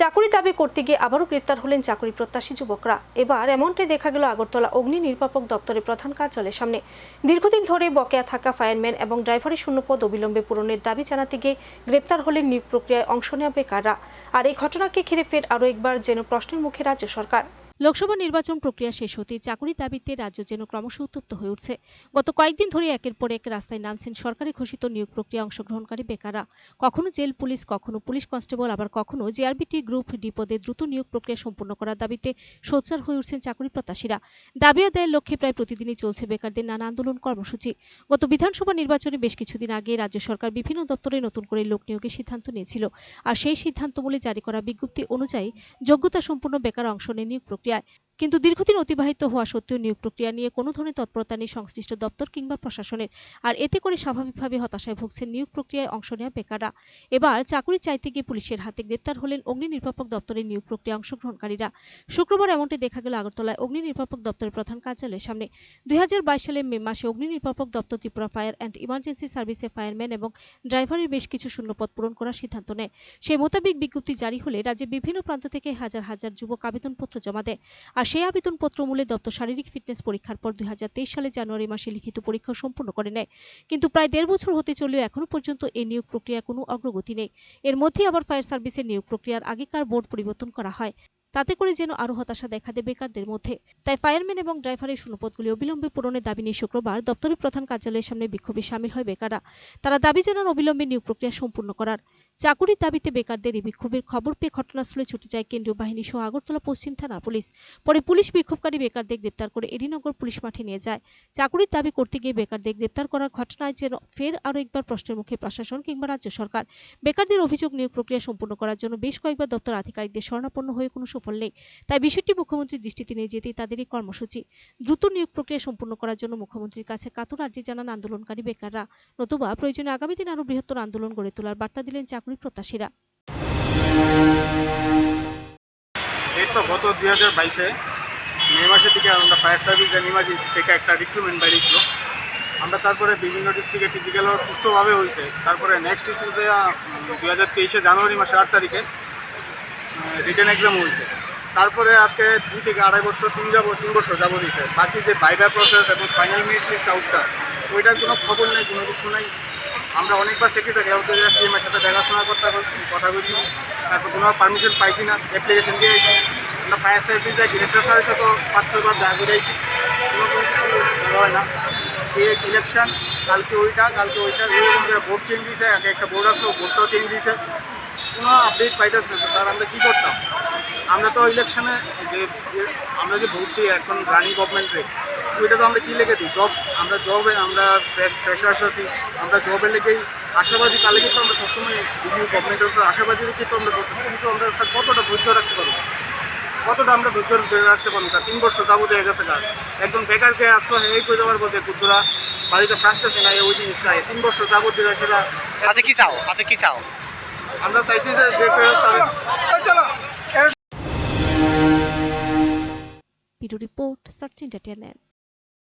চাকুরি দাবি করতে গিয়ে আবারও গ্রেপ্তার হলেন চাকুরি প্রত্যাশী যুবকরা। এবার এমনটাই দেখা গেল আগরতলা অগ্নি নির্বাপক দপ্তরের প্রধান কার্যালয়ের সামনে। দীর্ঘদিন ধরে বকেয়া থাকা ফায়ারম্যান এবং ড্রাইভারের শূন্যপদ অবিলম্বে পূরণের দাবি জানাতে গিয়ে গ্রেপ্তার হলেন নিয়োগ প্রক্রিয়ায় অংশ নেওয়া বেকাররা। আর এই ঘটনাকে ঘিরে ফের আরও একবার যেন প্রশ্নের মুখে রাজ্য সরকার। লোকসভা নির্বাচন প্রক্রিয়া শেষ হতেই চাকুরির দাবিতে রাজ্য যেন ক্রমশ উত্তপ্ত হয়ে উঠছে। গত কয়েকদিন ধরে একের পর এক রাস্তায় নামছেন সরকারি ঘোষিত নিয়োগ প্রক্রিয়া অংশগ্রহণকারী বেকাররা। কখনো জেল, পুলিশ, কখনো পুলিশ কনস্টেবল, আবার কখনো জেআরবিটি গ্রুপ ডি পদে দ্রুত নিয়োগ প্রক্রিয়া সম্পূর্ণ করার দাবিতে সোচ্চার হয়ে উঠছেন চাকুরি প্রত্যাশীরা। দাবি আদায়ের লক্ষ্যে প্রায় প্রতিদিনই চলছে বেকারদের নানা আন্দোলন কর্মসূচি। গত বিধানসভা নির্বাচনে বেশ কিছুদিন আগে রাজ্য সরকার বিভিন্ন দপ্তরে নতুন করে লোক নিয়োগের সিদ্ধান্ত নিয়েছিল। আর সেই সিদ্ধান্ত বলে জারি করা বিজ্ঞপ্তি অনুযায়ী যোগ্যতা সম্পূর্ণ বেকার অংশ নেয় নিয়োগ প্রক্রিয়ায় কিন্তু দীর্ঘদিন অতিবাহিত হওয়া সত্ত্বেও নিয়োগ প্রক্রিয়া নিয়ে কোনো ধরনের তৎপরতা নেই সংশ্লিষ্ট দপ্তর কিংবা প্রশাসনের। আর এতে করে স্বাভাবিকভাবে হতাশায় ভুগছেন নিয়োগ প্রক্রিয়ায় অংশ নেওয়া বেকাররা। এবার চাকরি চাইতে গিয়ে পুলিশের হাতে গ্রেপ্তার হলেন অগ্নি নির্বাপক দপ্তরের নিয়োগ প্রক্রিয়া অংশগ্রহণকারীরা। শুক্রবার এমনটি দেখা গেল আগরতলায় অগ্নি নির্বাপক দপ্তরের প্রধান কার্যালয়ের সামনে। দুই সালের মে মাসে অগ্নি নির্বাপক দপ্তর ত্রিপুরা ফায়ার অ্যান্ড ইমার্জেন্সি সার্ভিসে ফায়ারম্যান এবং ড্রাইভারের বেশ কিছু শূন্যপদ পূরণ করার সিদ্ধান্ত নেয়। সেই মোতাবেক বিজ্ঞপ্তি জারি হলে রাজ্যের বিভিন্ন প্রান্ত থেকে হাজার হাজার যুবক আবেদনপত্র জমা দেয়। আর সেই আবেদনপত্র মূলে দপ্তর শারীরিক ফিটনেস পরীক্ষার পর দুই হাজার তেইশ সালে জানুয়ারি মাসে লিখিত পরীক্ষা সম্পূর্ণ করে নেয়। কিন্তু প্রায় দেড় বছর হতে চলেও এখনও পর্যন্ত এই নিয়োগ প্রক্রিয়া কোনো অগ্রগতি নেই। এর মধ্যে আবার ফায়ার সার্ভিসের নিয়োগ প্রক্রিয়ার আগেকার বোর্ড পরিবর্তন করা হয়। তাতে করে যেন আরও হতাশা দেখা দেয় বেকারদের মধ্যে। তাই ফায়ারম্যান এবং ড্রাইভারের শূন্যপদগুলি অবিলম্বে পূরণের দাবি নিয়ে শুক্রবার দপ্তরের প্রধান কার্যালয়ের সামনে বিক্ষোভে সামিল হয় বেকাররা। তারা দাবি জানান, অবিলম্বে নিয়োগ প্রক্রিয়া সম্পূর্ণ করার। চাকুরির দাবিতে বেকারদের এই বিক্ষোভের খবর পেয়ে ঘটনাস্থলে ছুটে যায় কেন্দ্রীয় বাহিনী সহ আগরতলা, পশ্চিম থানার পুলিশ। পরে পুলিশ বিক্ষোভকারী বেকারদের গ্রেপ্তার করে এডিনগর পুলিশ মাঠে নিয়ে যায়। চাকুরির দাবি করতে গিয়ে বেকারদের গ্রেপ্তার করার ঘটনায় যেন ফের আরও একবার প্রশ্নের মুখে প্রশাসন কিংবা রাজ্য সরকার। বেকারদের অভিযোগ নিয়োগ প্রক্রিয়া সম্পূর্ণ করার জন্য বেশ কয়েকবার দপ্তর আধিকারিকদের শরণাপন্ন হয়ে কোনো সুফল নেই তাই বিষয়টি মুখ্যমন্ত্রীর দৃষ্টিতে নিয়ে যেতেই তাদের কর্মসূচি। দ্রুত নিয়োগ প্রক্রিয়া সম্পূর্ণ করার জন্য মুখ্যমন্ত্রীর কাছে কাতর আর্জি জানান আন্দোলনকারী বেকাররা। নতুবা প্রয়োজনে আগামী দিন আরও বৃহত্তর আন্দোলন গড়ে তোলার বার্তা দিলেন চাকরি প্রত্যাশীরা। এই তো গত দুই হাজার বাইশে মে মাসের আমরা ফায়ার সার্ভিস অ্যান্ড ইমার্জেন্সি থেকে একটা রিক্রুটমেন্ট বেরিয়েছিল আমরা তারপরে বিভিন্ন ডিস্ট্রিক্টে ফিজিক্যাল সুস্থভাবে হয়েছে। তারপরে নেক্সট ডিস্ট্রিক্টে দুই হাজার তেইশে জানুয়ারি মাসে আট তারিখে রিটার্ন এক্সাম হয়েছে। তারপরে আজকে দুই থেকে আড়াই বছর, তিন যাব, তিন বছর যাব দিয়েছে বাকি যে বাইবার প্রসেস এবং ফাইনাল মিনিট লিস্ট আউটটা ওইটার কোনো খবর নেই, কোনো কিছু নেই। আমরা অনেকবার সেক্রেটারি হাউসে যাচ্ছি আমার সাথে দেখাশোনা করতে কথা বলছি। তারপর কোনো পারমিশন পাইছি না অ্যাপ্লিকেশন দিয়েছি আমরা ফায়ার সার্ভিস যাই ডিরেক্টর স্যারের সাথে পাঁচ ছয়বার দেখা করেছি কোনো কোনো কিছু হয় না। এই ইলেকশন কালকে ওইটা কালকে ওইটা, এরকম করে বোর্ড চেঞ্জ দিয়েছে এক একটা বোর্ড আসলো বোর্ডটাও চেঞ্জ দিয়েছে কোনো আপডেট পাইতেছে না, স্যার, আমরা কী করতাম? আমরা তো ইলেকশনে যে আমরা যে ভোট দিই এখন রানিং গভর্নমেন্টে ওইটা তো আমরা কী লেগে দিই? জব আমরা জবে আমরা ফ্রেশার্স আছি, আমরা জবে লেগেই আশাবাদী তাহলে কিন্তু আমরা সবসময় বিভিন্ন গভর্নমেন্টের উপর আশাবাদী রেখে তো আমরা করতে কিন্তু আমরা, স্যার, কতটা ধৈর্য রাখতে পারব? কতটা আমরা ধৈর্য ধরে রাখতে পারব, স্যার? তিন বছর যাব হয়ে গেছে কাজ একজন বেকারকে আসলে এই করে দেওয়ার যে কুদ্দুরা বাড়িতে ফ্রাস্ট্রেশন হয় ওই জিনিসটা তিন বছর যাব যেটা সেটা আচ্ছা কি চাও? আচ্ছা কি চাও? আমরা চাইছি যে রিপোর্ট সার্চ এন্টারটেনমেন্ট